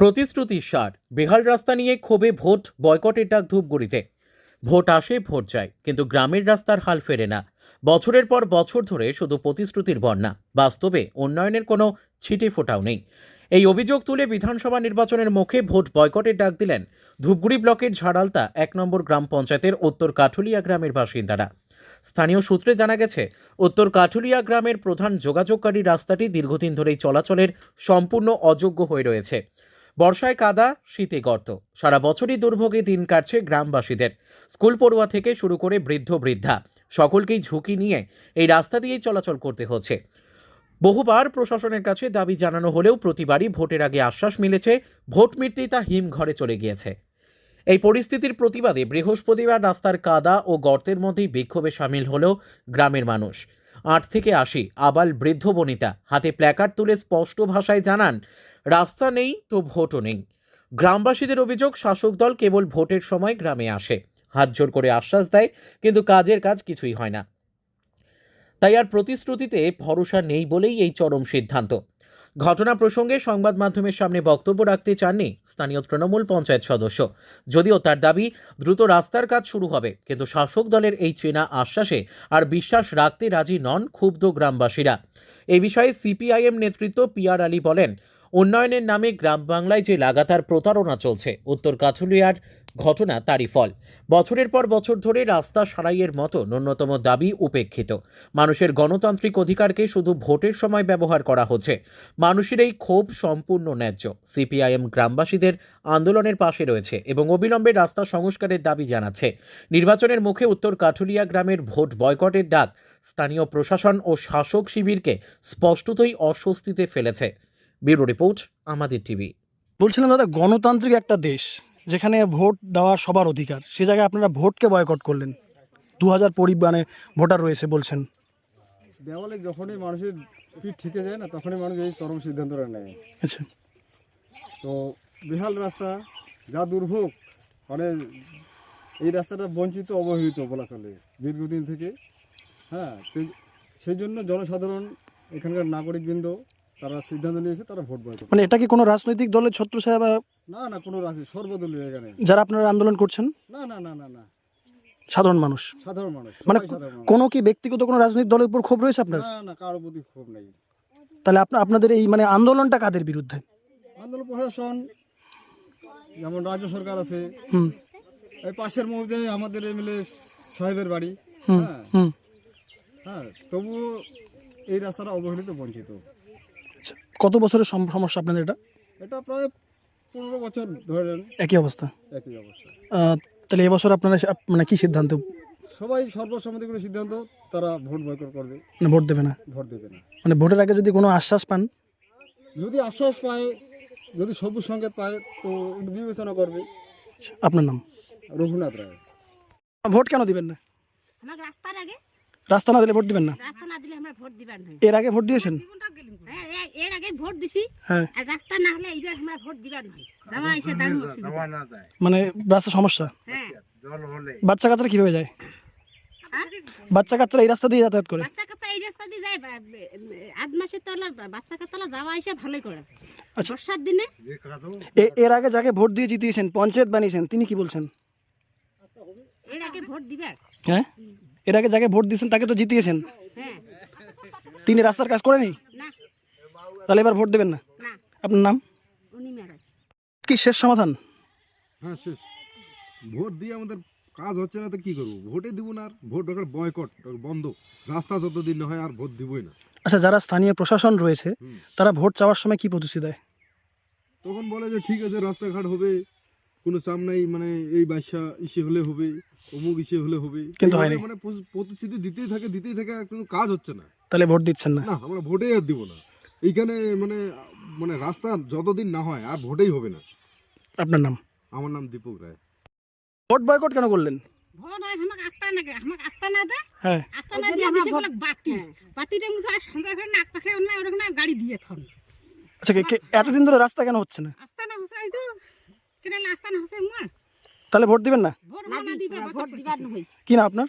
প্রতিশ্রুতির সার। বেহাল রাস্তা নিয়ে ক্ষোভে ভোট বয়কটের ডাক ধূপগুড়িতে। ভোট আসে, ভোট যায়, কিন্তু গ্রামের রাস্তার হাল ফেরে না। বছরের পর বছর ধরে শুধু প্রতিশ্রুতির বন্যা। বাস্তবে উন্নয়নের কোনো ছিটে ফোটাও নেই। এই অভিযোগ তুলে বিধানসভা নির্বাচনের মুখে ভোট বয়কটের ডাক দিলেন ধূপগুড়ি ব্লকের ঝাড়ালতা এক নম্বর গ্রাম পঞ্চায়েতের উত্তর কাঠুলিয়া গ্রামের বাসিন্দারা। স্থানীয় সূত্রে জানা গেছে, উত্তর কাঠুলিয়া গ্রামের প্রধান যোগাযোগকারী রাস্তাটি দীর্ঘদিন ধরেই চলাচলের সম্পূর্ণ অযোগ্য হয়ে রয়েছে। বর্ষায় কাদা, শীতে গর্ত। সারা বছরই দুর্ভোগে দিন কাটছে গ্রামবাসীদের। স্কুল পড়ুয়া থেকে শুরু করে বৃদ্ধ, বৃদ্ধা, সকলকেই ঝুঁকি নিয়ে এই রাস্তা দিয়েই চলাচল করতে হচ্ছে। বহুবার প্রশাসনের কাছে দাবি জানানো হলেও প্রতিবারই ভোটের আগে আশ্বাস মিলেছে, ভোট মিটতেই তা হিম ঘরে চলে গিয়েছে। এই পরিস্থিতির প্রতিবাদে বৃহস্পতিবার রাস্তার কাদা ও গর্তের মধ্যেই বিক্ষোভে সামিল হল গ্রামের মানুষ। আট থেকে আশি, আবাল বৃদ্ধ বনিতা। হাতে প্ল্যাকার্ড তুলে স্পষ্ট ভাষায় জানান, রাস্তা নেই তো ভোটও নেই। গ্রামবাসীদের অভিযোগ, শাসক দল কেবল ভোটের সময় গ্রামে আসে। হাত জোর করে আশ্বাস দেয়, কিন্তু কাজের কাজ কিছুই হয় না। তাই আর প্রতিশ্রুতিতে ভরসা নেই বলেই এই চরম সিদ্ধান্ত। ঘটনা প্রসঙ্গে সংবাদ মাধ্যমের সামনে বক্তব্য রাখতে চাননি স্থানীয় তৃণমূল পঞ্চায়েত সদস্য। যদিও তার দাবি, দ্রুত রাস্তার কাজ শুরু হবে, কিন্তু শাসক দলের এই চেনা আশ্বাসে আর বিশ্বাস রাখতে রাজি নন ক্ষুব্ধ গ্রামবাসীরা। এ বিষয়ে সিপিআইএম নেতৃত্ব পিয়ার আলী বলেন উন্নয়নের নামে গ্রাম বাংলায় যে লাগাতার প্রতারণা চলছে, উত্তর কাঠুলিয়ার ঘটনা তারই ফল। বছরের পর বছর ধরে রাস্তা সারাইয়ের মতো ন্যূনতম দাবি উপেক্ষিত। মানুষের গণতান্ত্রিক অধিকারকে শুধু ভোটের সময় ব্যবহার করা হচ্ছে। মানুষের এই ক্ষোভ সম্পূর্ণ ন্যায্য। সিপিআইএম গ্রামবাসীদের আন্দোলনের পাশে রয়েছে এবং অবিলম্বে রাস্তা সংস্কারের দাবি জানাচ্ছে। নির্বাচনের মুখে উত্তর কাঠুলিয়া গ্রামের ভোট বয়কটের ডাক স্থানীয় প্রশাসন ও শাসক শিবিরকে স্পষ্টতই অস্বস্তিতে ফেলেছে। ব্যুরো রিপোর্ট আমাদের টিভি। বলছিলাম দাদা গণতান্ত্রিক একটা দেশ যেখানে ভোট দেওয়ার সবার অধিকার সে জায়গায় আপনারা ভোটকে বয়কট করলেন। দু হাজার পরিমাণে ভোটার রয়েছে বলছেন। দেওয়ালে যখনই মানুষের পিঠ ঠিকে যায় না তখনই মানুষ এই চরম সিদ্ধান্তটা নেয়। আচ্ছা। তো বেহাল রাস্তা যা দুর্ভোগ মানে এই রাস্তাটা বঞ্চিত অবহেলিত বলা চলে দীর্ঘদিন থেকে। হ্যাঁ সেই জন্য জনসাধারণ এখানকার নাগরিকবৃন্দ তারা সিদ্ধান্ত নিয়েছে তারা ভোট বয় মানে এটা কি কোনো রাজনৈতিক দলের ছত্রছায়া বা না না কোনো রাজনীতি সর্বদলীয় এখানে। যারা আপনারা আন্দোলন করছেন? না না না না না। সাধারণ মানুষ। সাধারণ মানুষ মানে। কোনো কি ব্যক্তিগত কোনো রাজনৈতিক দলের উপর ক্ষোভ রয়েছে আপনার? না না কারোর প্রতি ক্ষোভ নেই। তাহলে আপনার আপনাদের এই মানে আন্দোলনটা কাদের বিরুদ্ধে? আন্দোলন প্রশাসন যেমন রাজ্য সরকার আছে। হুম। এই পাশের মৌজে আমাদের এমএলএ সাহেবের বাড়ি হুম হ্যাঁ। হ্যাঁ তবুও এই রাস্তাটা অবহেলিত বঞ্চিত। কত বছরের সম- সমস্যা আপনাদের এটা? এটা প্রায় পনেরো বছর ধরে নেন। একই অবস্থা? একই অবস্থা। আহ, তাহলে এবছর আপনারা সে- আপ- মানে কি সিদ্ধান্ত? সবাই সর্বসম্মতি করে সিদ্ধান্ত তারা ভোট বয়কট করবে। মানে ভোট দেবে না? ভোট দেবে না। মানে ভোটের আগে যদি কোনো আশ্বাস পান? যদি আশ্বাস পায় যদি সবুজ সংকেত পায় তো একটু বিবেচনা করবে। আপনার নাম? রঘুনাথ রায়। ভোট কেন দিবেন না? আমার রাস্তার আগে রাস্তা না দিলে ভোট দিবেন না? রাস্তা না দিলে আমরা ভোট দিবার নয় এর আগে ভোট দিয়েছেন? হ্যাঁ, এর আগে ভোট দিছি। হ্যাঁ। আর রাস্তা না হলে এইবার আমরা ভোট দিবার নয় জামা এসে অসুবিধা। মানে রাস্তা সমস্যা? হ্যাঁ। জল হলে বাচ্চা কাচ্চারা কীভাবে যায়? বাচ্চা কাচ্চারা এই রাস্তা দিয়ে যাতায়াত করে? বাচ্চা কাচ্চা এই রাস্তা দিয়ে যায় আট মাসের তলা বাচ্চা কাচ্চালা যাওয়া এসে ভালোই করেছে। আচ্ছা। বর্ষার দিনে? এর আগে যাকে ভোট দিয়ে জিতিয়েছেন পঞ্চায়েত বানিয়েছেন তিনি কি বলছেন? এর আগে ভোট দিবার? হ্যাঁ? এর আগে যাকে ভোট দিয়েছেন তাকে তো জিতিয়েছেন। হ্যাঁ তিনি রাস্তার কাজ করেনি? তাহলে এবার ভোট দেবেন না? না। আপনার নাম? কি শেষ সমাধান? হ্যাঁ শেষ। ভোট দিয়ে আমাদের কাজ হচ্ছে না তো কি করব? ভোটে দিব না আর ভোট বয়কট বন্ধ। রাস্তা যতদিন না হয় আর ভোট দিবই না। আচ্ছা যারা স্থানীয় প্রশাসন রয়েছে তারা ভোট চাওয়ার সময় কি প্রতিশ্রুতি দেয়? তখন বলে যে ঠিক আছে রাস্তাঘাট হবে কোনো চাপ নাই মানে এই বাসা ইসে হলে হবে। অমুক ইসে হলে হবে কিন্তু হয়নি। মানে প্রতিশ্রুতি দিতেই থাকে দিতেই থাকে আর কোনো কাজ হচ্ছে না। তাহলে ভোট দিচ্ছেন না। না আমরা ভোটেই আর দিব না। এইখানে মানে মানে রাস্তা যতদিন না হয় আর ভোটেই হবে না। আপনার নাম? আমার নাম দীপক রায়। ভোট বয়কট কেন করলেন? ভোট হয় আমাকে আস্তা না আমাকে না দে। হ্যাঁ। না দিয়ে ভোট বাতি। বাতিটা মুছে সন্ধ্যা করে নাক পাখে অন্য ওরকম না গাড়ি দিয়ে থন আচ্ছা এতদিন ধরে রাস্তা কেন হচ্ছে না? আস্তা না হচ্ছে এই তো। কেন আস্তা না হচ্ছে উমার তাহলে ভোট দিবেন না? কি না আপনার?